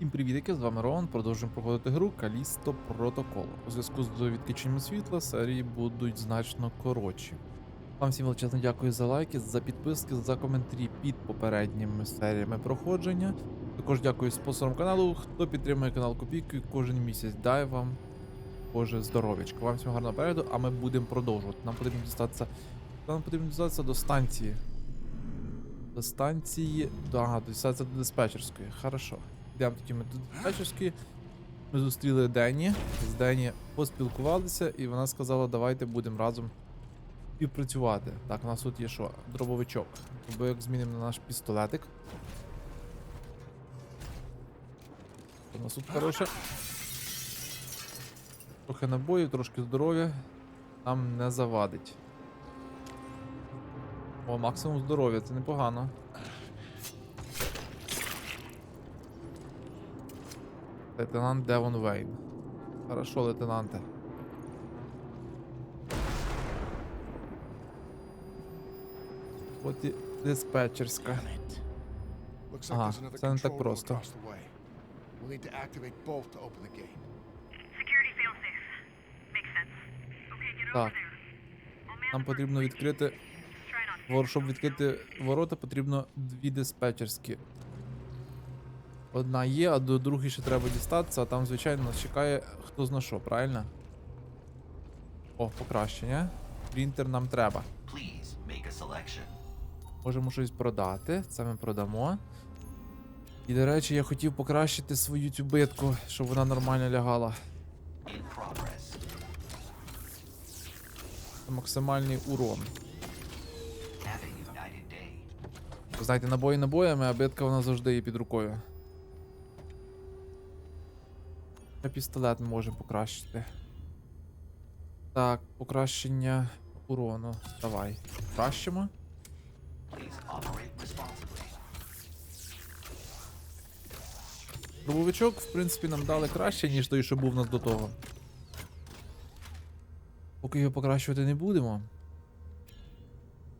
Всім привітики, з вами Рон. Продовжуємо проходити гру Калісто Протокол. У зв'язку з відключенням світла серії будуть значно коротші. Вам всім величезно дякую за лайки, за підписки, за коментарі під попередніми серіями проходження. Також дякую спонсорам каналу, хто підтримує канал копійкою кожен місяць. Дай вам Боже здоров'ячко. Вам всім гарного перегляду, а ми будемо продовжувати. Нам потрібно дістатися. Нам потрібно дістатися до станції. До станції. Ага, дістатися до диспетчерської. Хорошо. Йдемо тоді ми до диспетчерської. Ми зустріли Дені. З Дені поспілкувалися, і вона сказала, давайте будемо разом співпрацювати. Так, у нас тут є що? Дробовичок. Дробовик змінимо на наш пістолетик. У нас тут хороше. Трохи набоїв, трошки здоров'я. Нам не завадить. О, максимум здоров'я, це непогано. Лейтенант Девон Вейн. Хорошо, лейтенанте. От і диспетчерська. Ага, це не так просто. We'll need to activate both to open the gate. Security failsafe. Makes sense. Okay, get over Так. there. Нам потрібно відкрити. Щоб відкрити ворота, потрібно дві диспетчерські. Одна є, а до другої ще треба дістатися, а там, звичайно, нас чекає хто зна що, правильно? О, покращення. Принтер нам треба. Можемо щось продати. Це ми продамо. І, до речі, я хотів покращити свою цю битку, щоб вона нормально лягала. Максимальний урон. Знаєте, набої набоями, а битка вона завжди є під рукою. Ще Пістолет ми можемо покращити. Так, покращення урону. Давай. Покращимо. Дробовичок, в принципі, нам дали краще, ніж той, що був у нас до того. Поки його покращувати не будемо.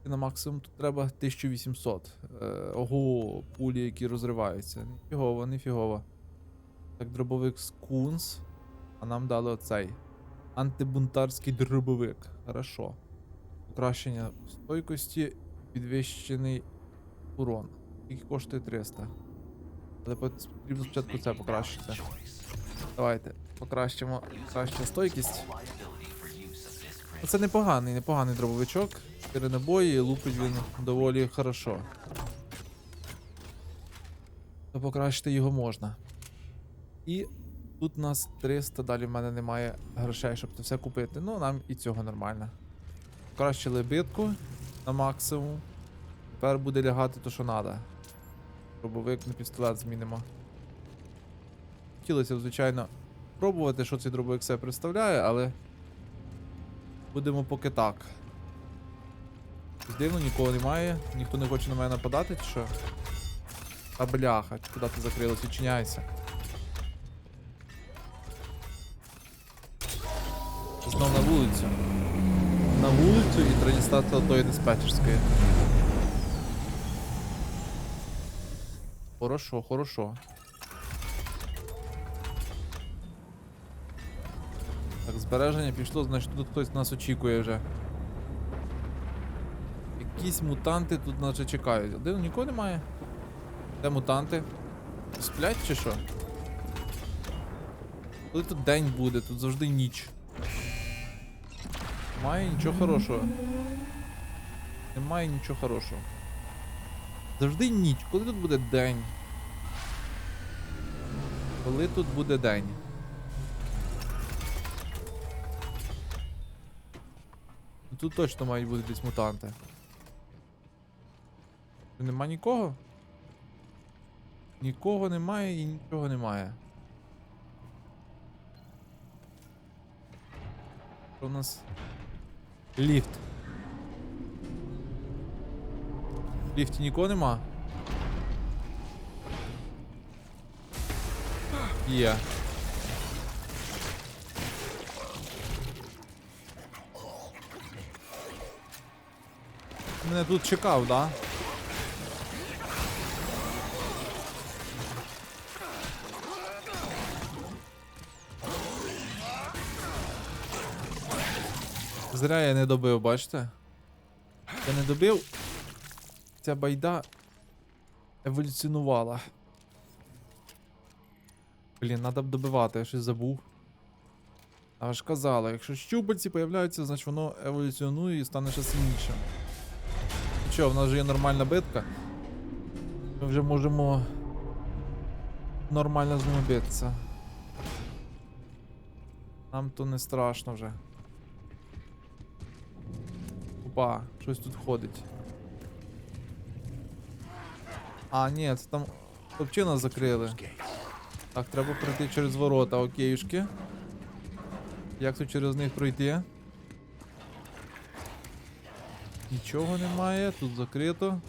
І на максимум тут треба 1800. Е, ого, пулі, які розриваються. Ніфігово, ніфігово. Так, дробовик скунс. А нам дали оцей. Антибунтарський дробовик. Хорошо. Покращення стойкості, підвищений урон. Скільки коштує 300. Але потрібно спочатку це покращити. Давайте покращимо краща стойкість. Ну. Це непоганий, непоганий дробовичок. Чотири набої, лупить він доволі хорошо. То покращити його можна. І тут у нас 300, далі в мене немає грошей, щоб це все купити. Ну, нам і цього нормально. Покращили битку на максимум. Тепер буде лягати то, що треба. Дробовик на пістолет змінимо. Хотілося, б, звичайно, пробувати, що цей дробовик себе представляє, але будемо поки так. Дивно, нікого немає, ніхто не хоче на мене нападати, чи що? Та бляха, куди ти закрилась, відчиняйся. Знов на вулицю. На вулицю і треба дістати до диспетчерської. Хорошо, хорошо. Так, збереження пішло, значить тут хтось нас очікує вже. Якісь мутанти тут нас чекають. Де нікого немає? Де мутанти? Сплять чи що? Коли тут день буде, тут завжди ніч. Немає нічого хорошого. Немає нічого хорошого. Завжди ніч. Коли тут буде день? Коли тут буде день? Тут точно мають бути десь мутанти. Нема нікого? Нікого немає і нічого немає. Що у нас? Ліфт. В ліфті нікого нема? Є. Мене тут чекав, да? Зря я не добив, бачите? Я не добив. Ця байда еволюціонувала. Блін, треба б добивати, я щось забув. А ж казала, якщо щупальці появляються, значить воно еволюціонує і стане ще сильнішим. Що, в нас вже є нормальна битка. Ми вже можемо нормально з ними битися. Нам то не страшно вже. Опа, щось тут ходить. А, ні, це там хлопчина закрили. Так, треба пройти через ворота, окейшки. Як тут через них пройти? Нічого немає, тут закрито.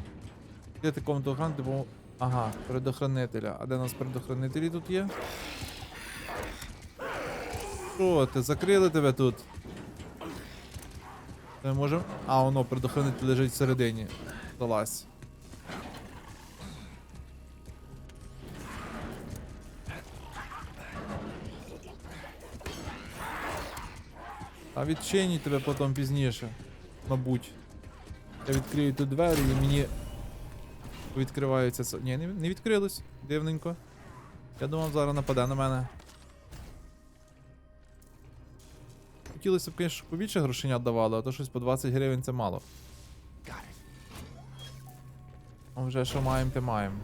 Де ти комнату охорони, типу. Ага, предохранителя. А де у нас предохранителі тут є? Що ти, закрили тебе тут? Ми можемо. А, воно, предохранитель лежить всередині. Залазь. А відчиніть тебе потім пізніше. Мабуть. Я відкрию тут двері і мені відкриваються. це- Ні, не відкрилось. Дивненько. Я думав, зараз нападе на мене. Хотілося б, звісно, побільше грошенят давали, а то щось по 20 гривень це мало. А вже що маємо, те маємо.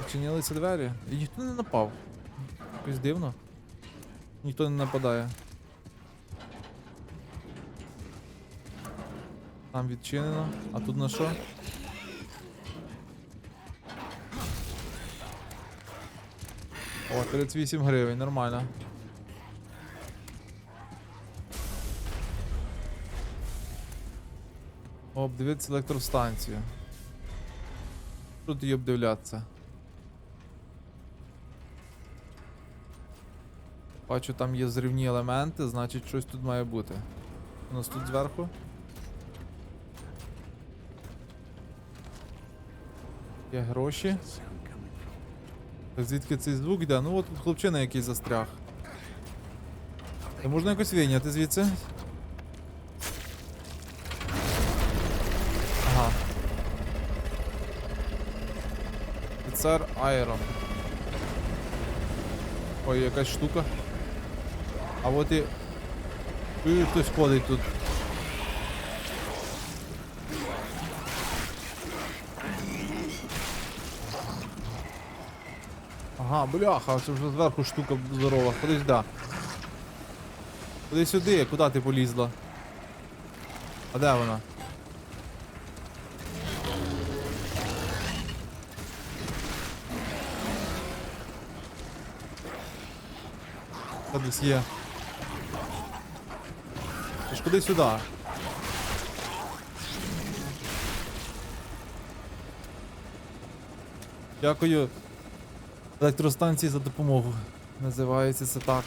Відчинилися двері і ніхто не напав. Якось дивно. Ніхто не нападає. Там відчинено. А тут на що? О, 38 гривень, нормально. Обдивитися електростанцію. Тут її обдивлятися. Бачу, там є зривні елементи, значить щось тут має бути. У нас тут зверху. Є гроші. Так звідки цей звук йде? Ну от тут хлопчина якийсь застряг. Та можна якось вийняти звідси? Офіцер Айрон. Ой, якась штука. А от і. Чую, хтось ходить тут. Ага, бляха, це вже зверху штука здорова. Ходи сюди. Ходи сюди, куди ти полізла? А де вона? Та є. Ти ж куди сюди? Дякую електростанції за допомогу. Називається це так.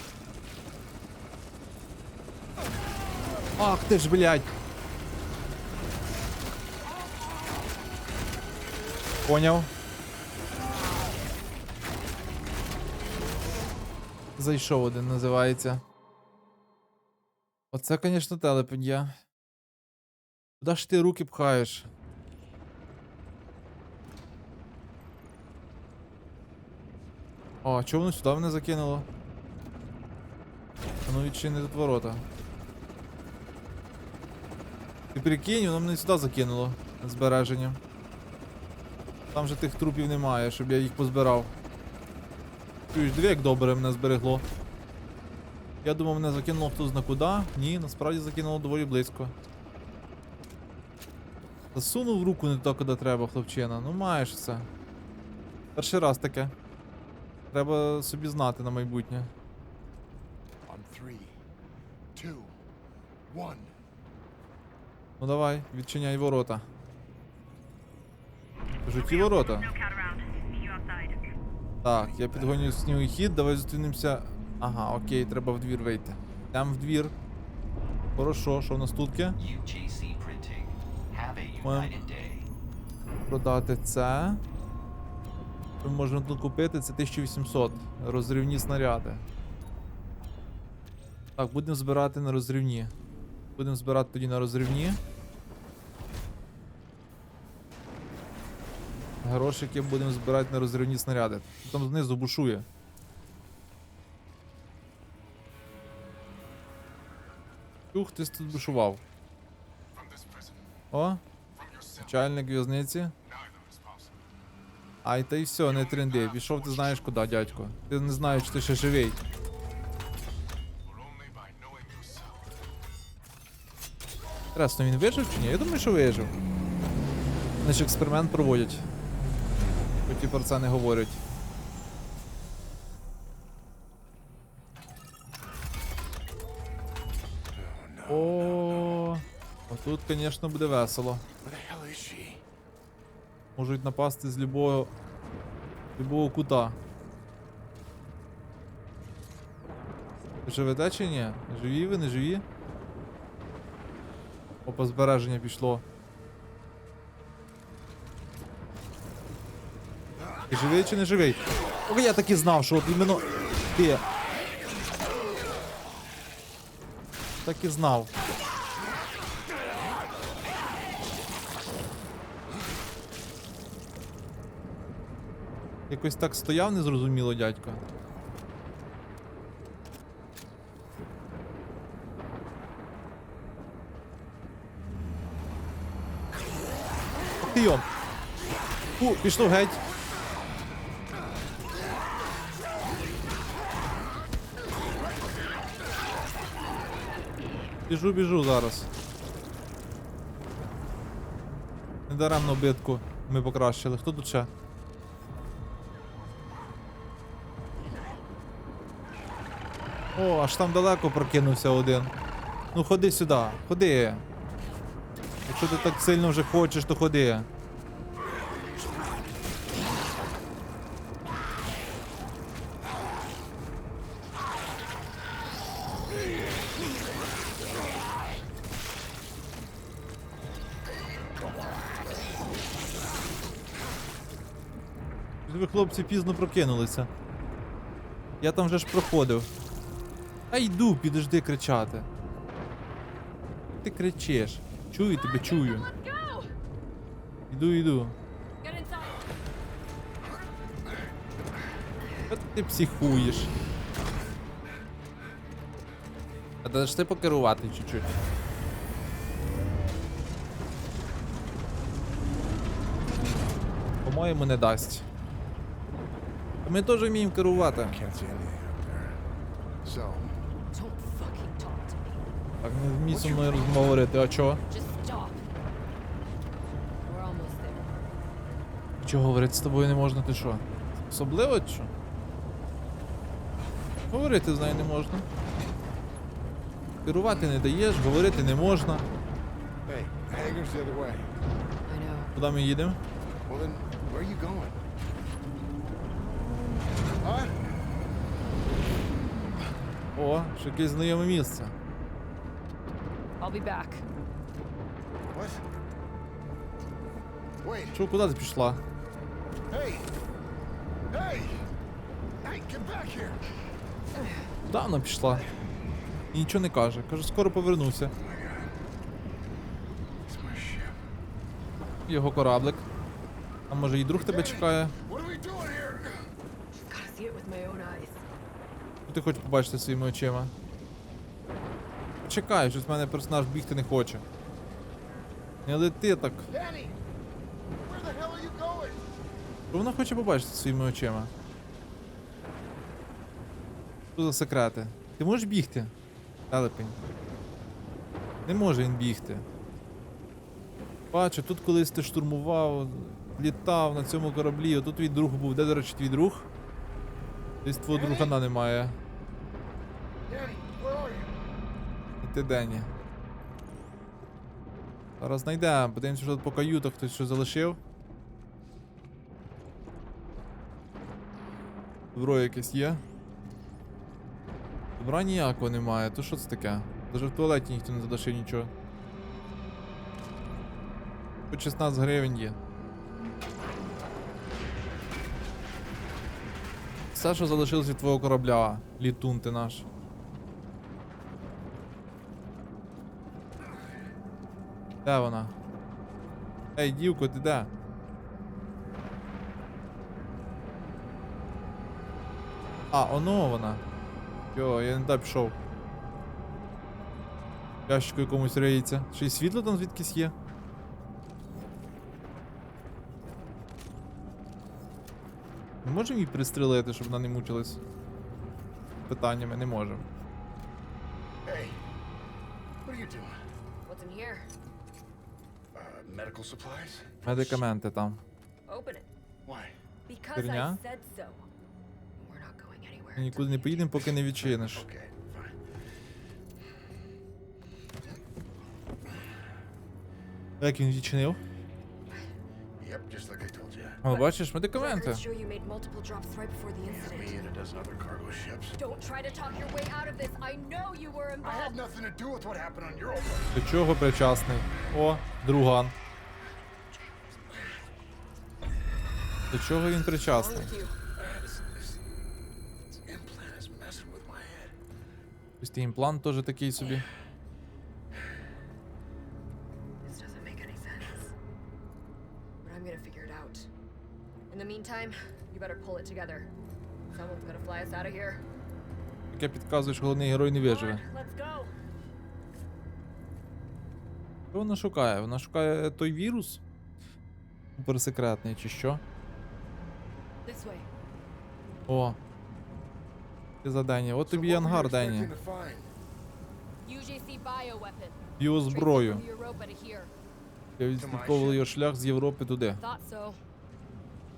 Ах ти ж, блядь! Поняв. Зайшов один, називається. Оце, звісно, телепень я. Куди ж ти руки пхаєш? О, чого воно сюди мене закинуло? А ну відчини тут ворота. Ти прикинь, воно мене сюди закинуло збереження. Там же тих трупів немає, щоб я їх позбирав. Чуєш, диви, як добре мене зберегло. Я думав, мене закинуло хто зна куди. Ні, насправді закинуло доволі близько. Засунув руку не туди, куди треба, хлопчина. Ну маєш це. Перший раз таке. Треба собі знати на майбутнє. Ну давай, відчиняй ворота. Кажу, ті ворота. Так, я підгоню снігий хід, давай зустрінемося. Ага, окей, треба в двір вийти. Там в двір. Хорошо, що в нас тут є? Продати це. Що можна тут купити? Це 1800. Розривні снаряди. Так, будемо збирати на розривні. Будемо збирати тоді на розривні. Грошики будемо збирати на розривні снаряди. Там знизу бушує. Ух, ти тут бушував. О, начальник в'язниці. Ай, та й все, не тренди. Пішов ти знаєш куди, дядько. Ти не знаєш, чи ти ще живий. Інтересно, він вижив чи ні? Я думаю, що вижив. Ж експеримент проводять. Хоч про це не говорять. О, тут, звісно, буде весело. Можуть напасти з любого. любого кута. Живете чи ні? Живі ви, не живі? Опа, збереження пішло. Живий чи не живий? Ох, я так і знав, що от іменно ти. Так і знав. Якось так стояв незрозуміло, дядько. Ти. Фу, пішло геть. Біжу, біжу зараз. Недаремно битку ми покращили. Хто тут ще? О, аж там далеко прокинувся один. Ну ходи сюди, ходи. Якщо ти так сильно вже хочеш, то ходи. Хлопці пізно прокинулися. Я там вже ж проходив. Та йду, підожди кричати. Ти кричиш. Чую тебе, чую. Іду, іду. От ти психуєш. А даш ти покерувати чуть-чуть. По-моєму, не дасть. Ми теж вміємо керувати. Так, не вмій зі мною розмовити, а чого? Чого говорити з тобою не можна, ти що? Особливо чи що? Говорити з нею не можна. Керувати не даєш, говорити не можна. Куди ми їдемо? Well then, where are you going? Huh? О, ще якесь знайоме місце. I'll be back. What? Wait. Що, куди ти пішла? Hey. Hey. Hey, get back here. Куди вона пішла? І нічого не каже. Каже, скоро повернуся. Його кораблик. А може і друг тебе чекає? What are we doing here? Gotta see it with my own eyes. Що ти хочеш побачити своїми очима? Чекай, щось в мене персонаж бігти не хоче. Не лети так. Що вона хоче побачити своїми очима? Що за секрети? Ти можеш бігти? Телепень. Не може він бігти. Бачу, тут колись ти штурмував, літав на цьому кораблі, отут твій друг був. Де, до речі, твій друг? Десь твого другана немає. Danny, where are you? І ти Дені. Зараз знайдемо, подивимося, що тут по каютах хтось що залишив. Зброя якесь є. Добра ніякого немає, то що це таке? Даже в туалеті ніхто не залишив нічого. По 16 гривень є. Все, що залишилось від твого корабля, літун ти наш. Де вона? Ей, дівко, ти де? А, оно вона. Йо, я не так пішов. Ящику якомусь риється. Ще й світло там звідкись є. Ми можемо її пристрелити, щоб вона не мучилась? Питаннями не можемо. Hey, what are you doing? What's in here? Uh, medical supplies? Медикаменти там. Open it. Why? Because Херня? I said so. We're not going anywhere. Ми нікуди не поїдемо, поки не відчиниш. Okay, fine. Як він відчинив? Yep, just like I told you. О, бачиш, медикаменти. Records show you made multiple drops right before the Yeah, me incident. and a dozen other cargo ships. Don't try to talk your way out of this. I know you were I had involved. nothing to do with what happened on your own. До чого причасний? О, друган. До чого він причасний? Ось цей імплант теж такий собі. This doesn't make any sense. But I'm gonna figure it out. In the meantime, you better pull it together. Someone's gonna fly us out of here. Яке підказує, що головний герой не виживе. Що вона шукає? Вона шукає той вірус? Суперсекретний чи що? О. Ти задання. От тобі ангар, bioweapon. Його зброю. Я відслідковував його шлях з Європи туди.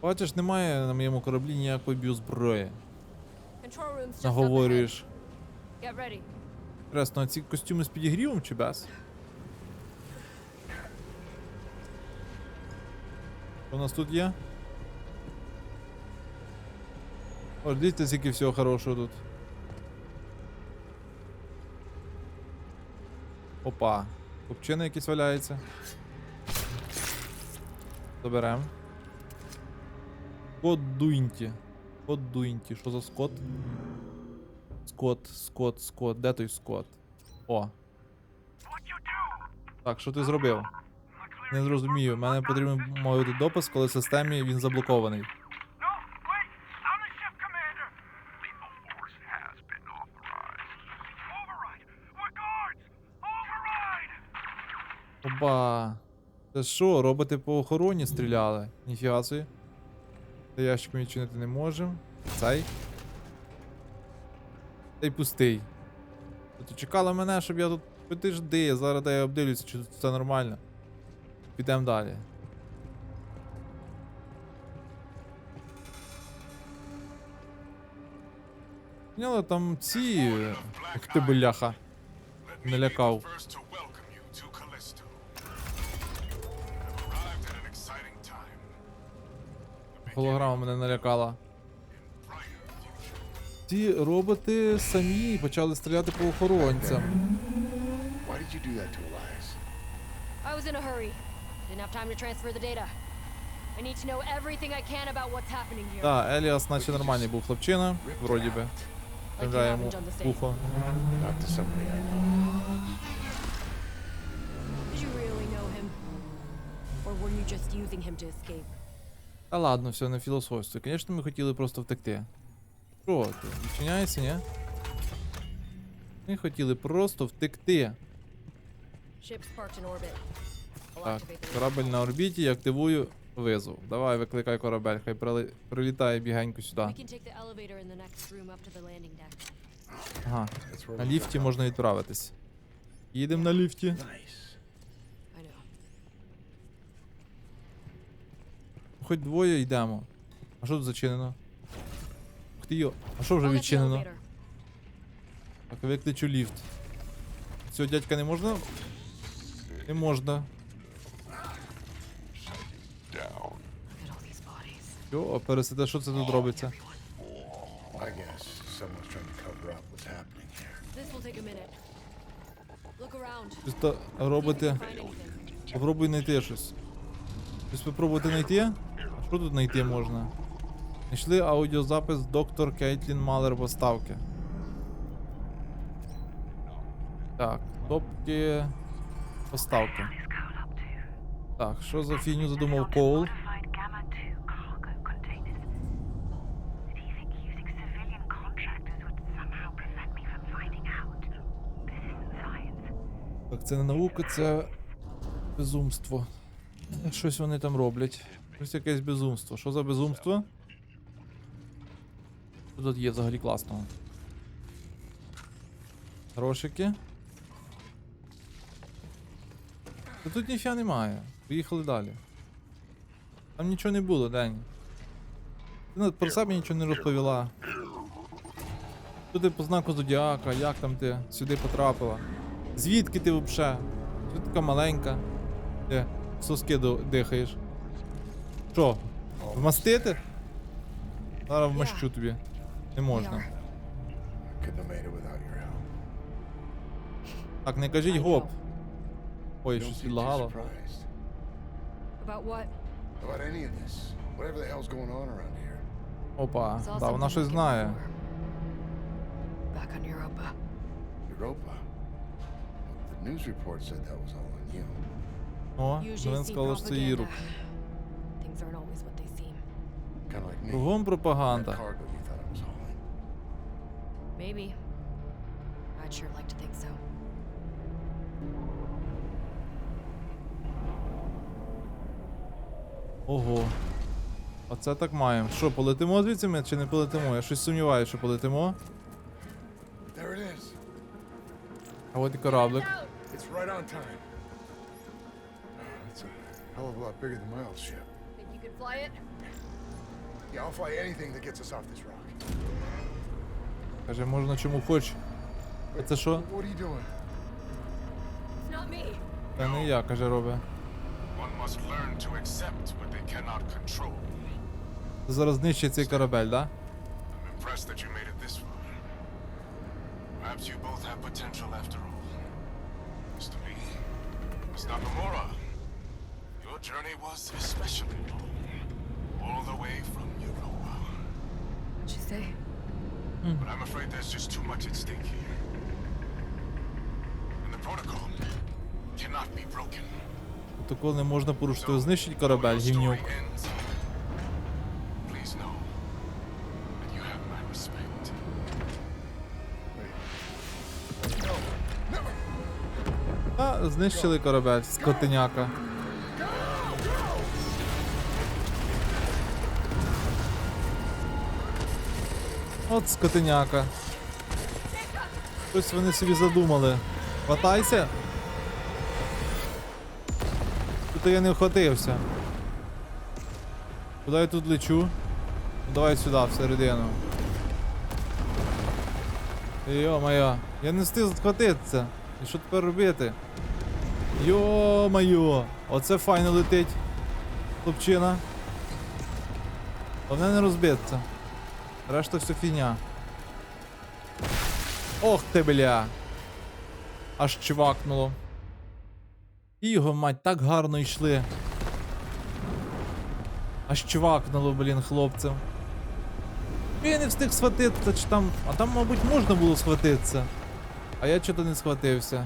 Бачиш, немає на моєму кораблі ніякої біозброї. Наговорюєш. Інтересно, а ці костюми з підігрівом чи без? Що у нас тут є? О, дивіться, скільки всього хорошого тут. Опа. Копчина якісь валяється. Заберем. Кот Дуінті. Кот Дуінті. Що за скот? Скот, скот, скот. Де той скот? О. Так, що ти зробив? Не зрозумію. Мене потрібно мовити допис, коли в системі він заблокований. Опа. Це що, роботи по охороні стріляли? Ніфіга собі. Та ящик ми відчинити не можемо. Цей. Цей пустий. Ти чекала мене, щоб я тут підожди, зараз я обдивлюся, чи тут все нормально. Підемо далі. Поняла, там ці. Ух ти, бляха. Не лякав. Голограма мене налякала. Ці роботи самі почали стріляти по охоронцям. I was in a hurry. Didn't have time to transfer the data. I need to know everything I can about what's happening here. Так, Еліас, наче нормальний був хлопчина, вроді би. Стріляє йому ухо. Not to somebody I know. Did you really know him? Or were you just using him to escape? Та ладно, все не філософство. Звісно, ми хотіли просто втекти. Що ти? Відчиняйся, ні? Ми хотіли просто втекти. Так, корабель на орбіті, я активую визов. Давай, викликай корабель, хай прилітає бігенько сюди. Ага. На ліфті можна відправитись. Їдемо на ліфті. Nice. I know. Хоч двоє йдемо. А що тут зачинено? Ух ти йо. А що вже відчинено? Так, викличу ліфт. Цього дядька не можна? Не можна. Йо, пересиде, що це тут робиться? Чисто anything. Попробуй знайти щось. Щось попробувати знайти? Що тут знайти можна? Знайшли аудіозапис доктор Кейтлін Малер поставки. Так, топки поставки. Так, що за фігню задумав Коул? Modified Gamma 2 cargo containers. Did he think using civilian contractors would somehow prevent me from finding out? This isn't science. Так, це не наука, це безумство. Щось вони там роблять. Щось якесь безумство. Що за безумство? Що тут є взагалі класного? Грошики. Та тут ніфіга немає. Поїхали далі. Там нічого не було, День. Ти про себе нічого не розповіла. Що ти по знаку зодіака, як там ти сюди потрапила? Звідки ти взагалі? Ти така маленька. Ти соски дихаєш. Що? Вмастити? Зараз вмащу тобі. Не We можна. are. Couldn't have made it without your help. Так, не кажіть I гоп. know. Ой, Don't щось seem too підлагало. surprised About what? about any of this. Whatever the hell's going on around here. Опа, Saw да, вона something щось like it знає. before. Back on Europa. Europa. The news report said that was all on you. О, Usually новин see сказала, що це її propaganda. Things aren't always what they seem. Kind of like me. Кругом That пропаганда. cargo you thought I was hauling. Maybe. I'd sure like to think so. Ого. Оце так маємо. Що, полетимо звідси ми чи не полетимо? Я щось сумніваюся, що полетимо. There it is. А от і кораблик. It's right on time. It's a hell of a lot bigger than my old ship. You could fly it? Yeah, I'll fly anything that gets us off this rock. Каже, можна чому хоч. А це що? What are you doing? It's not me. Та не я, каже, робить. One must learn to accept what they cannot control. Зараз знищить цей корабель, да? I'm impressed that you made it this far. Perhaps you both have potential after all. To me, Miss Nakamura, your journey was especially long. The way from Europa. What'd you say? But I'm afraid there's just too much at stake here. And the protocol cannot be broken. Такого не можна порушити. Знищить корабель, гівнюк. А, знищили корабель, скотиняка. От скотиняка. Щось вони собі задумали. Хватайся. Тут я не вхватився. Куди я тут лечу? Ну, Давай сюди, всередину. Йо-моє, я не встиг схватитися. І що тепер робити? Йо-моє, оце файно летить. Хлопчина. Головне не розбитися. Решта все фігня. Ох ти, бля. Аж чвакнуло. Його, мать, так гарно йшли. Аж чвакнуло, блін, хлопцям. Я не встиг схватитися, чи там. А там, мабуть, можна було схватитися. А я чого не схватився.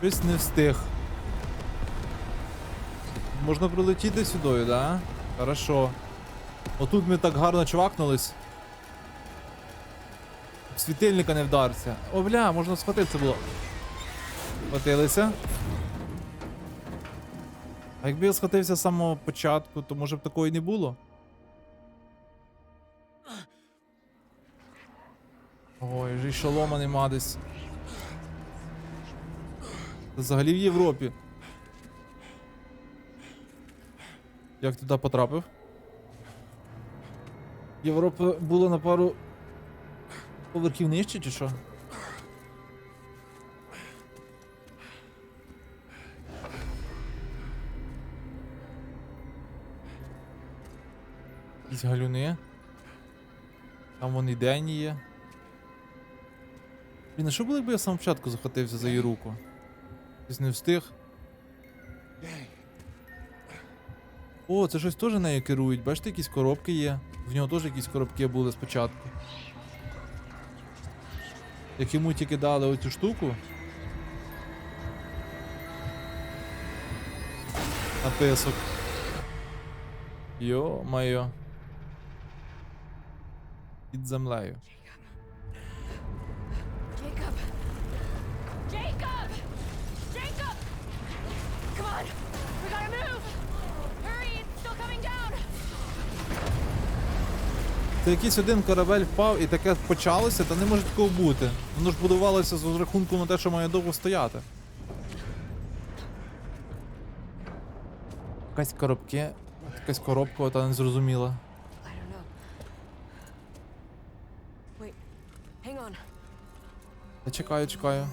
Щось не встиг. Можна пролетіти сюди, да? Хорошо. Отут ми так гарно чвакнулись. Світильника не вдарився. О, бля, можна схватитися було. Схватилися. А якби я схватився з самого початку, то може б такої не було. Ой, вже й шолома нема десь. Взагалі в Європі. Як туди потрапив? Європа була на пару поверхів нижче чи що? Якісь галюни. Там вони денні є. Блін, а що було, якби я сам початку захватився за її руку? Щось не встиг. О, це щось теж нею керують. Бачите, якісь коробки є. В нього теж якісь коробки були спочатку. Як йому тільки дали оцю штуку. Написок. Йо-майо. Під землею. Це якийсь один корабель впав і таке почалося, та не може такого бути. Воно ж будувалося з розрахунку на те, що має довго стояти. Якась коробки, якась коробка, та не зрозуміла. Чекаю, чекаю.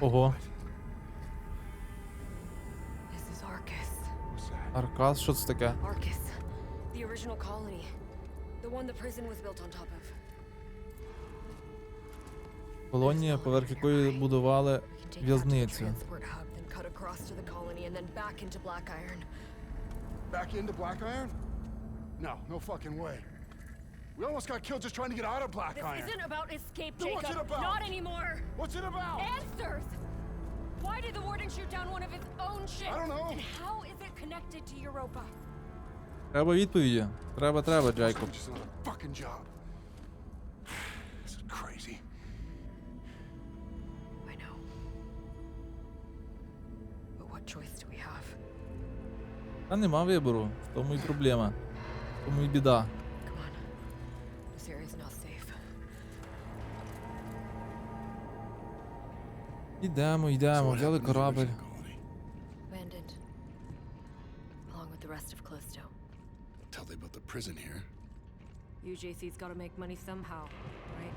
Ого. This is Arcus. What's that? Аркас, що це таке? Arcus. The original colony. The one the prison was built on top of. Колонія, поверх якої будували в'язницю. Back into Black Iron? No, no fucking way. We almost got killed just trying to get out of Black This Iron. isn't about escape, Then what's Jacob. it about? Not anymore. What's it about? Answers! Why did the warden shoot down one of his own ships? I don't know. And how is it connected to Europa? Треба відповіді. Треба, треба, Джейкоб. Just another fucking job. This is crazy. I know. But what choice do we have? Та нема вибору. В тому і проблема. В тому і біда. Йдемо, йдемо, взяли корабель. original colony? Abandoned. Along with the rest of Callisto. Tell they built the prison here. UJC's gotta make money somehow, right?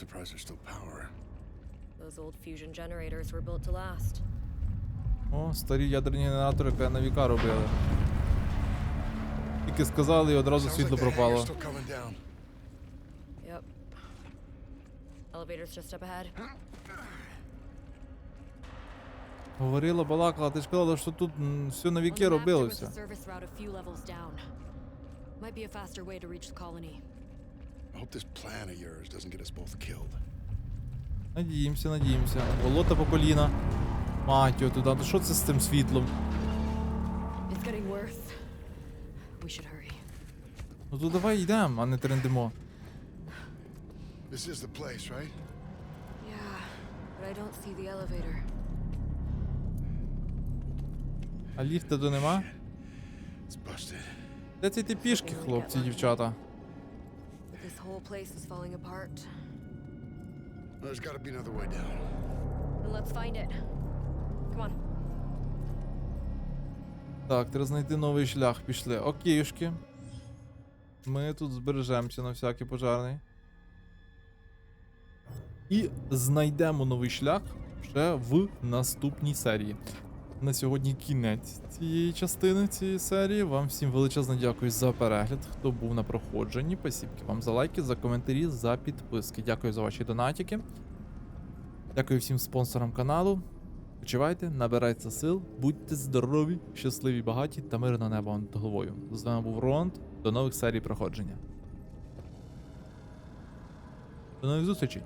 Surprised there's still power. Those old fusion generators were built to last. О, старі ядерні генератори, віка робили. Тільки сказали і одразу світло пропало. still coming down. Yep. Elevator's just up ahead. Говорила, балакала, ти ж казала, що тут м, все на On віки the map, there was a робилося. service route a few levels down. Might be a faster way to reach the colony. I hope this plan of yours doesn't get us both killed. Надіємося, надіємося. Болота по коліна. Мать його туди. Ну що це з цим світлом? It's getting worse. We should hurry. Ну то давай йдемо, а не трендимо. This is the place, right? Yeah, but I don't see the elevator. А ліфта то нема? It's busted. Де ці ти пішки, хлопці, дівчата? But this whole place is falling apart. There's got to be another way down. Then let's find it. Come on. Так, треба знайти новий шлях. Пішли. Окейшки. Ми тут збережемося на всякий пожарний. І знайдемо новий шлях вже в наступній серії. На сьогодні кінець цієї частини цієї серії. Вам всім величезно дякую за перегляд, хто був на проходженні. Пасібки вам за лайки, за коментарі, за підписки. Дякую за ваші донатики. Дякую всім спонсорам каналу. Почувайте, набирайте сил, будьте здорові, щасливі, багаті та мирно небо над головою. З вами був Ронд. До нових серій проходження. До нових зустрічей!